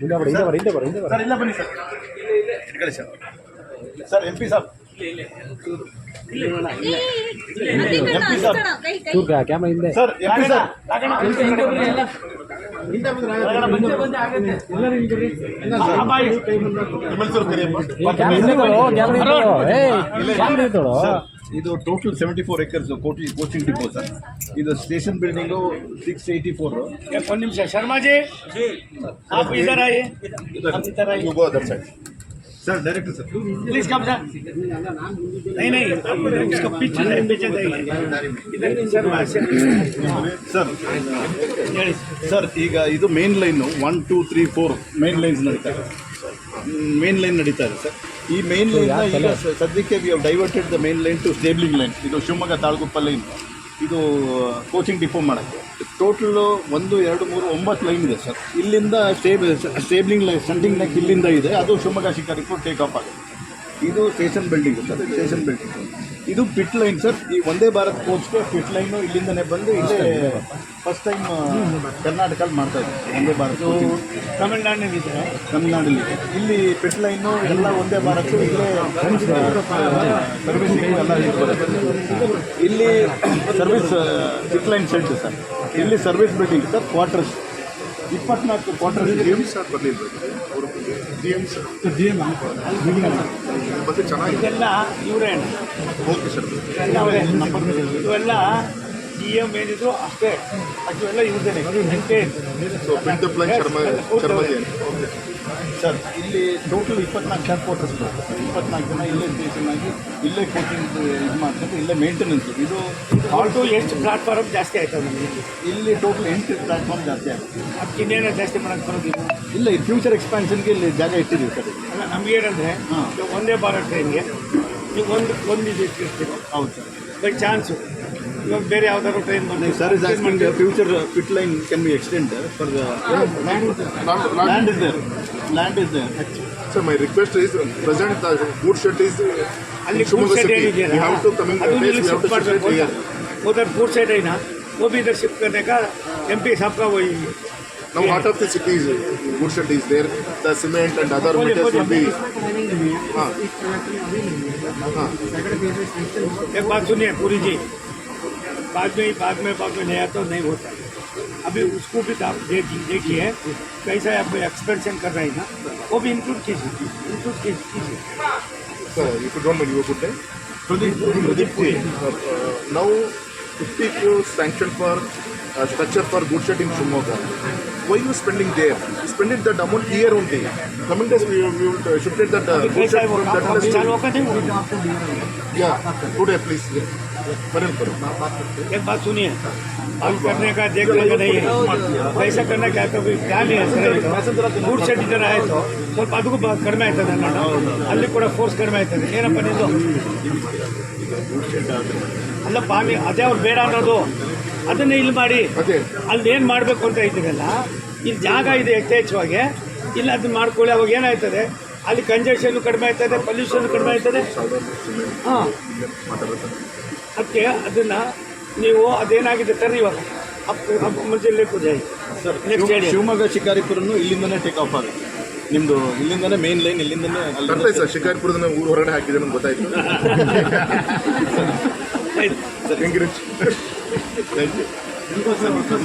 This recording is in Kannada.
ಹಿಂದೆ ಬರ ಹಿಂದೆ ಬರ ಹಿಂದೆ ಬರ ಹಿಂದೆ ಬರ ಸರ್ ಇಲ್ಲ ಇದು ಟೋಟಲ್ ಸೆವೆಂಟಿ ಫೋರ್ ಎಕರ್ಸ್ ಕೋಟಿ ಕೋಚಿಂಗ್ ಡಿಪೋ ಸರ್ ಇದು station building six eighty four ಒಂದು ನಿಮಿಷ Sharmaji sir आप इधर आइए आप इधर आइए you go other side sir direct sir please कब सर नहीं नहीं आप उसका पीछे से पीछे जाइए इधर शर्मा से ಸರ್ ಸರ್ ಈಗ ಇದು main line one two three four main lines ನಡೀತಾ ಇದೆ ಮೇನ್ ಲೈನ್ ನಡೀತಾ ಇದೆ ಸರ್ ಈ ಮೇನ್ ಲೈನ್ ಈಗ ಸ- ಸದ್ಯಕ್ಕೆ we have diverted the main line to stabling line ಇದು ಶಿವಮೊಗ್ಗ ತಾಳ್ಗುಪ್ಪ ಲೈನ್ ಇದು ಕೋಚಿಂಗ್ ಡಿಪೋ ಮಾಡೋಕ್ಕೆ. ಟೋಟಲ್ ಒಂದು, ಎರಡು, ಮೂರು, ಒಂಬತ್ತು ಲೈನ್ ಇದೆ ಸರ್ ಇಲ್ಲಿಂದ ಸ್ಟೇಬ್ ಸ್ಟೇಬ್ಲಿಂಗ್ ಲೈ ಸೆಂಟಿಂಗ್ ಲೈಕ್ ಇಲ್ಲಿಂದ ಇದೆ. ಅದು ಶಿವಮೊಗ್ಗ ಶಿಕಾರಿಪುರ ಟೇಕ್ ಆಫ್ ಆಗುತ್ತೆ. ಇದು station building sir station building ಇದು ಪಿಟ್ ಲೈನ್ ಸರ್ ಈ ಒಂದೇ ಭಾರತ್ ಕೋಚ್ಗೆ ಪಿಟ್ ಲೈನು ಇಲ್ಲಿಂದನೇ ಬಂದು ಇಲ್ಲೇ ಫಸ್ಟ್ ಟೈಮ್ ಕರ್ನಾಟಕದಲ್ಲಿ ಮಾಡ್ತಾ ಇದ್ದಾರೆ. ಒಂದೇ ಭಾರತ್ ತಮಿಳ್ನಾಡಿನಲ್ಲಿ ತಮಿಳ್ನಾಡಲ್ಲಿ. ಇಲ್ಲಿ ಪಿಟ್ ಲೈನು ಎಲ್ಲ ಒಂದೇ ಭಾರತ್ ಇಲ್ಲೇ ಸರ್ವಿಸಿಂಗ್ ಎಲ್ಲ ಇಲ್ಲಿ service pit line centre sir. ಇಲ್ಲಿ ಸರ್ವಿಸ್ ಬಿಲ್ಡಿಂಗ್ ಸರ್ ಕ್ವಾರ್ಟರ್ಸ್ ಇಪ್ಪತ್ನಾಲ್ಕು ಕ್ವಾರ್ಟರ್ ಡಿ ಎಂ ಸರ್ ಬರಲಿಲ್ಲ ಅವರು ಸರ್ ಎಂ ಸರ್ ಇವೆಲ್ಲ ಡಿ ಎಂ ಏನಿದ್ರು ಇವರೇ ಓಕೆ ಎಲ್ಲ ಇವ್ರದೇ ಸೊ ಪಿಂಟ್ ಪ್ಲೈನ್ ಅದು ಶರ್ಮಾಜಿ ಓಕೆ ಸರ್ ಇಲ್ಲಿ ಟೋಟಲ್ ಇಪ್ಪತ್ನಾಲ್ಕು ಕ್ಯಾಂಪ್ ಕ್ವಾರ್ಟರ್ಸ್ ಬರುತ್ತೆ ಸರ್ ಇಪ್ಪತ್ನಾಲ್ಕು ಜನ ಇಲ್ಲೇ ಸ್ಟೇಷನ್ ಆಗಿ ಇಲ್ಲೇ ಕೋಚಿಂಗ್ ಇದು ಮಾಡ್ತಾರೆ ಇಲ್ಲೇ ಮೇಂಟೆನೆನ್ಸ್ ಇದು ಆಲ್ಟು ಎಷ್ಟು ಪ್ಲಾಟ್ಫಾರ್ಮ್ ಜಾಸ್ತಿ ಆಯ್ತದೆ ನಮಗೆ. ಇಲ್ಲಿ ಟೋಟಲ್ ಎಂಟು ಪ್ಲಾಟ್ಫಾರ್ಮ್ ಜಾಸ್ತಿ ಆಗುತ್ತೆ ಅದಕ್ಕೆ ಇನ್ನೇನೋ ಜಾಸ್ತಿ ಮಾಡೋಕ್ಕೆ ಬರೋದಿಲ್ಲ. ಇಲ್ಲ ಈ ಫ್ಯೂಚರ್ ಎಕ್ಸ್ಪಾನ್ಷನ್ಗೆ ಇಲ್ಲಿ ಜಾಗ ಇಟ್ಟಿದ್ದೀವಿ ಸರ್. ಅಲ್ಲ ನಮ್ಗೆ ಏನಂದರೆ ಹಾಂ. ಒಂದೇ ಭಾರತ್ ಟ್ರೈನ್ಗೆ ನೀವು ಒಂದು ಒಂದು ಇದು ಇಟ್ಟಿರ್ತೀವಿ ಹೌದು ಸರ್. ಬೈ ಚಾನ್ಸು ಇವಾಗ ಬೇರೆ ಯಾವ್ದಾದ್ರು ಟ್ರೈನ್ ಬಂದು sir is asking future fit line can be extend for the land is there land is there sir my request is present good shed is ಅಲ್ಲಿ ಶಿವಮೊಗ್ಗ food shed ಸಿಟಿ ಏನಿದೆಯಲ್ಲ, ವಿ ಹ್ಯಾವ್ ಟು ಕಮಿಂಗ್ ಅದು ಡೇಸ್ ಇಲ್ಲಿ we have shift to shift ಮಾಡ್ಬೇಕು ಹಿಯರ್ ಅಂತ. उधर फूड साइड है ना वो भी इधर शिफ्ट करने का एम पी साहब का वही Now heart of the city is good shed is there. The cement and other बोलिए, metals will be. बोलिए। हाँ हाँ एक बात सुनिए पूरी जी बाद में ही बाद में बाद में नया तो नहीं होता। अभी उसको भी देखिए देखी है कैसा आप एक्सपेंशन कर रहे हैं ना वो भी इंक्लूड कीजिए इंक्लूड कीजिए। Sir you don't know you Pradeep Pradeep ji now 50 Q sanction for structure for good shed in Shumoga. Why you spending there? Spend it that amount here only. Coming days we, we will uh, shift it that uh, good कैसा है shed वो from that काम place चालू to- होगा नहीं Yeah, today please. Parallel करो. एक बात सुनिए बात करने का देखने का नहीं है कैसा करना क्या कभी क्या नहीं है ಫುಡ್ ಸೆಟ್ ಇದ್ದಾರೆ ಆಯಿತು ಸ್ವಲ್ಪ ಅದಕ್ಕೂ ಬ- ಕಡಿಮೆ ಆಯ್ತದೆ ಅಲ್ಲ ಅಲ್ಲಿ ಕೂಡ ಫೋರ್ಸ್ ಕಡಿಮೆ ಆಯ್ತದೆ ಏನಪ್ಪ ನಿಂದು ಅಲ್ಲಪ್ಪ ನೀ ಅದೇ ಅವ್ರು ಬೇಡ ಅನ್ನೋದು ಅದನ್ನೇ ಇಲ್ಲಿ ಮಾಡಿ. ಅದೇ. ಅಲ್ಲಿ ಏನು ಮಾಡಬೇಕು ಅಂತ ಇದ್ದೀರಲ್ಲ ಇಲ್ಲಿ ಜಾಗ ಇದೆ ಯಥೇಚ್ಛವಾಗಿ. ಇಲ್ಲ ಅದನ್ನ ಮಾಡ್ಕೊಳ್ಳಿ. ಅವಾಗ ಏನಾಯ್ತದೆ? ಅಲ್ಲಿ ಕಂಜೆಷನ್ ಕಡಿಮೆ ಆಯ್ತದೆ ಪೊಲ್ಯೂಷನ್ ಕಡಿಮೆ ಆಯ್ತದೆ. ಹಾಂ. ಅದಕ್ಕೆ ಅದನ್ನು ನೀವು ಅದೇನಾಗಿದೆ ಸರ್ ಇವಾಗ. ಅಪ್ ಪೂಜೆ ಸರ್ ಹೇಳಿ ಶಿವಮೊಗ್ಗ ಶಿಕಾರಿಪುರನು ಇಲ್ಲಿಂದನೇ ಟೇಕ್ ಆಫ್ ಆಗುತ್ತೆ ನಿಮ್ಮದು ಇಲ್ಲಿಂದನೇ ಮೇನ್ ಲೈನ್ ಇಲ್ಲಿಂದನೇ ಅಲ್ಲಿ ಸರ್. ಶಿಕಾರಿಪುರದಿಂದ ಊರು ಹೊರಗಡೆ ಹಾಕಿದೆ ನಮ್ಗೆ ಗೊತ್ತಾಯ್ತು. ಆಯ್ತು. Thank Bence.